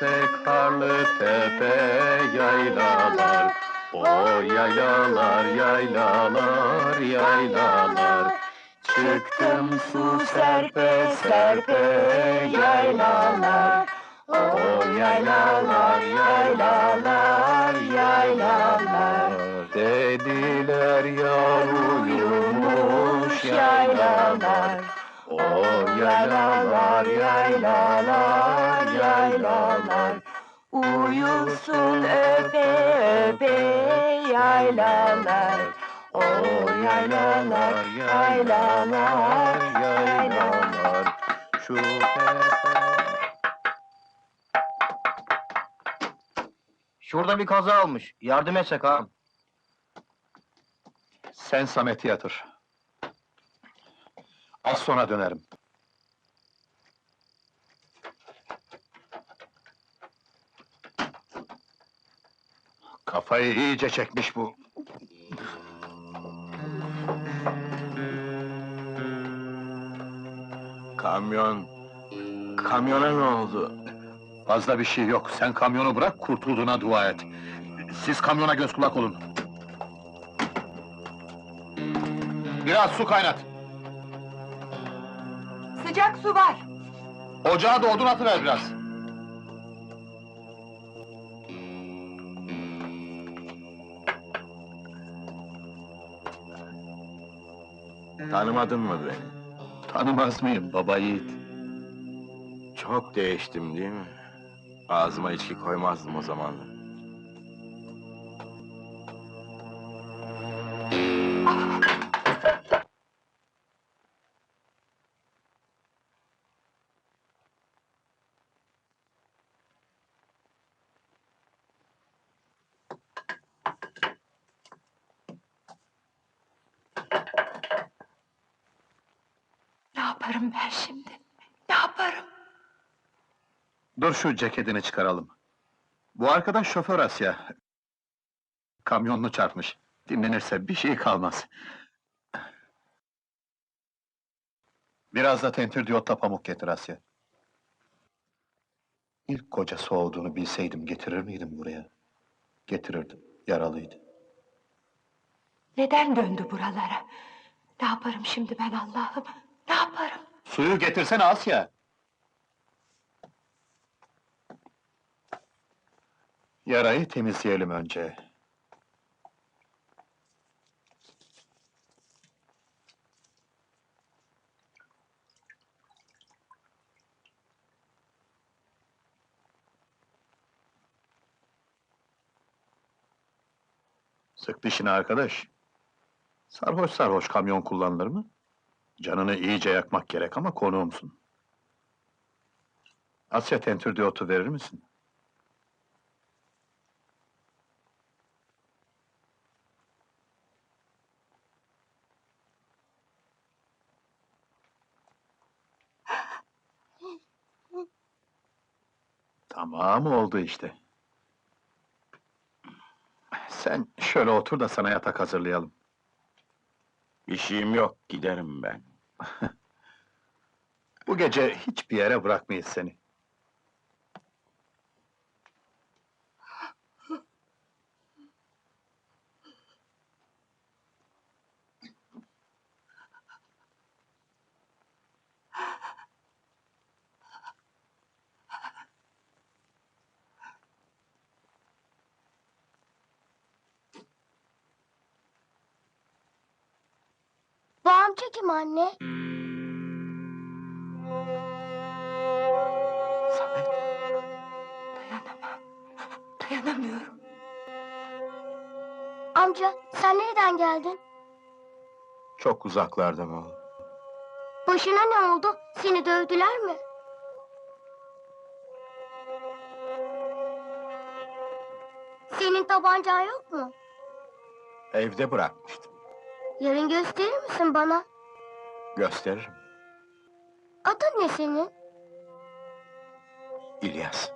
tepe, karlı tepe yaylalar. O yaylalar, yaylalar, yaylalar. Çıktım su serpe serpe yaylalar. O yaylalar, yaylalar, yaylalar. Dediler yar uyumuş yaylalar. O yaylalar, yaylalar, yaylalar. Uyusun öpe öpe yaylalar. O yaylalar, yaylalar, yaylalar. Şu. Şurada bir kaza olmuş. Yardım etsek ha. Sen Samet'i yatır. Az sonra dönerim. Kafayı iyice çekmiş bu. Kamyon... Kamyona ne oldu? Fazla bir şey yok. Sen kamyonu bırak, kurtulduğuna dua et. Siz kamyona göz kulak olun. Biraz su kaynat. Sıcak su var. Ocağa da odun atıver biraz. Tanımadın mı beni? Tanımaz mıyım baba yiğit? Çok değiştim değil mi? Ağzıma içki koymazdım o zamanlar. Yaparım ben şimdi? Ne yaparım? Dur şu ceketini çıkaralım. Bu arkadaş şoför Asya. Kamyonunu çarpmış. Dinlenirse bir şey kalmaz. Biraz da tentür diyotla pamuk getir Asya. İlk kocası olduğunu bilseydim getirir miydim buraya? Getirirdim, yaralıydı. Neden döndü buralara? Ne yaparım şimdi ben Allah'ım? Ne yaparım? Suyu getirsene Asya! Yarayı temizleyelim önce. Sık dişini arkadaş. Sarhoş sarhoş kamyon kullanılır mı? Canını iyice yakmak gerek ama konuğumsun. Asya tentür diyotu verir misin? Tamam oldu işte. Sen şöyle otur da sana yatak hazırlayalım. Bir şeyim yok, giderim ben. Bu gece hiçbir yere bırakmayız seni. Amca kim anne? Samet. Dayanamam. Dayanamıyorum. Amca sen nereden geldin? Çok uzaklardan oğlum. Başına ne oldu? Seni dövdüler mi? Senin tabancan yok mu? Evde bırakmıştım. Yarın gösterir misin bana? Gösteririm. Adın ne senin? İlyas.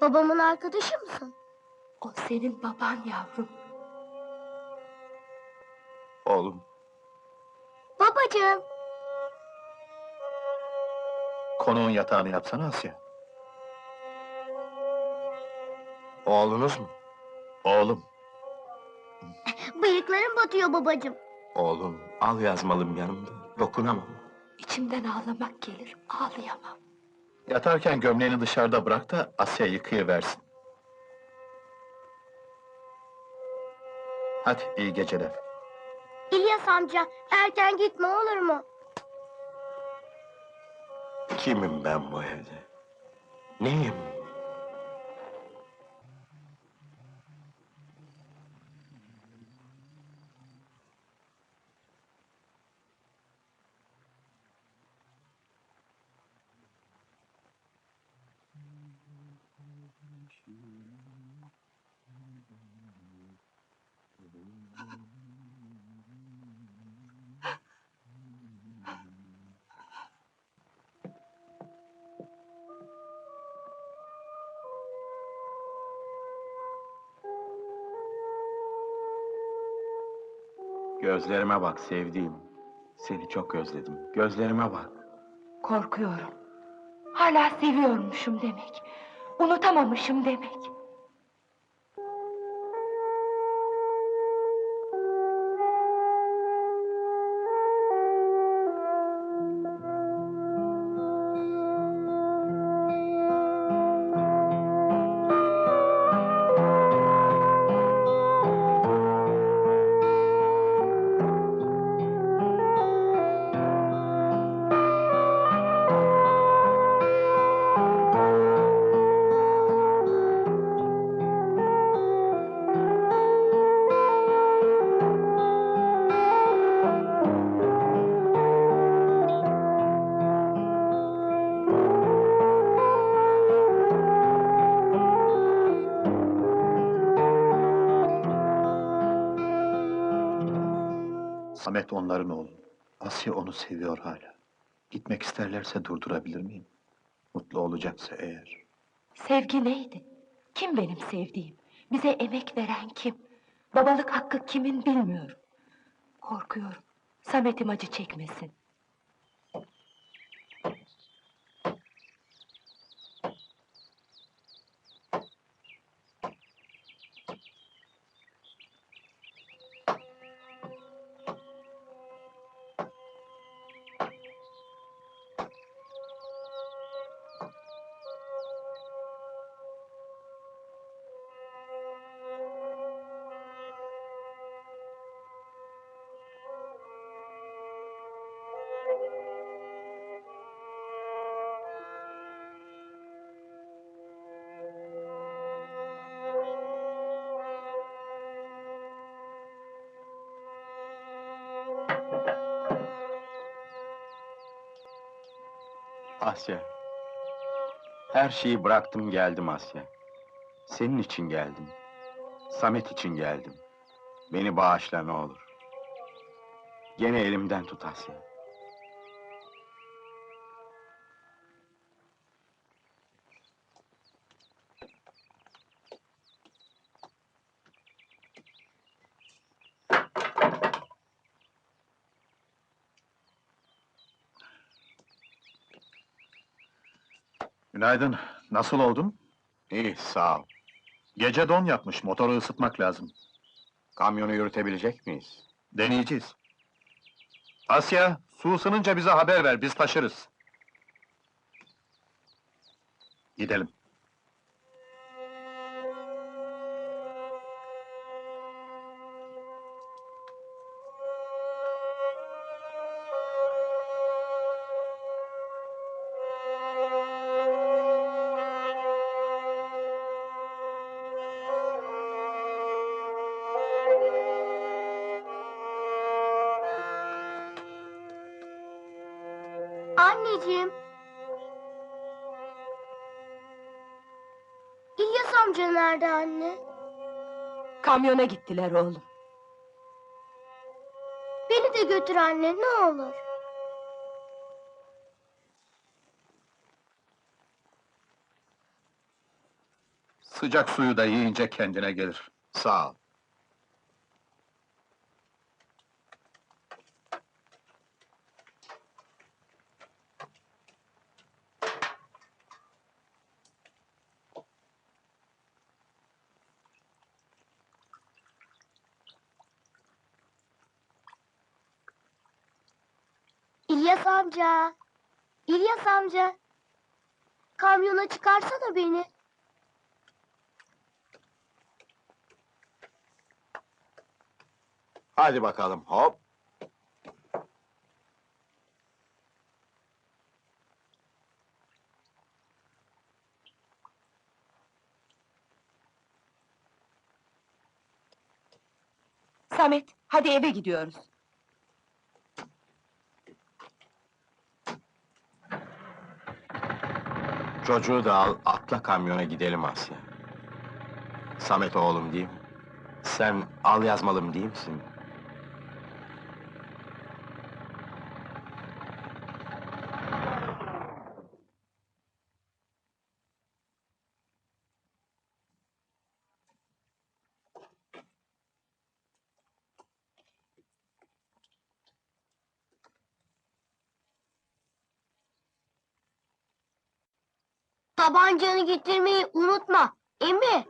Babamın arkadaşı mısın? O senin baban yavrum. Oğlum, Babacığım. Konuğun yatağını yapsana Asya. Oğlunuz mu? Oğlum, Bıyıklarım batıyor babacığım. Oğlum, al yazmalım yanımda. Dokunamam. İçimden ağlamak gelir, ağlayamam. yatarken gömleğini dışarıda bırak da Asya yıkayıversin. Hadi, iyi geceler. İlyas amca erken gitme olur mu? Kimim ben bu evde? Neyim? Gözlerime bak sevdiğim. Seni çok özledim. Gözlerime bak. Korkuyorum. Hala seviyormuşum demek. Unutamamışım demek. Samet onların oğlu. Asya onu seviyor hala. Gitmek isterlerse durdurabilir miyim? Mutlu olacaksa eğer. Sevgi neydi? Kim benim sevdiğim? Bize emek veren kim? Babalık hakkı kimin bilmiyorum. Korkuyorum. Samet'im acı çekmesin. Asya. Her şeyi bıraktım geldim Asya. Senin için geldim. Samet için geldim. Beni bağışla ne olur. Gene elimden tut Asya. Günaydın, nasıl oldun? İyi sağ ol. Gece don yapmış, motoru ısıtmak lazım. Kamyonu yürütebilecek miyiz? Deneyeceğiz. Asya, su ısınınca bize haber ver, biz taşırız. Gidelim. Anneciğim. İlyas amca nerede anne? Kamyona gittiler oğlum. Beni de götür anne ne olur. Sıcak suyu da yiyince kendine gelir. Sağ ol. İlyas amca. İlyas amca. Kamyona çıkarsana beni. Hadi bakalım hop. Samet, hadi eve gidiyoruz. Çocuğu da al, atla kamyona gidelim Asya. Samet oğlum değil mi? Sen al yazmalım değil misin? Tabancanı getirmeyi unutma. Emi.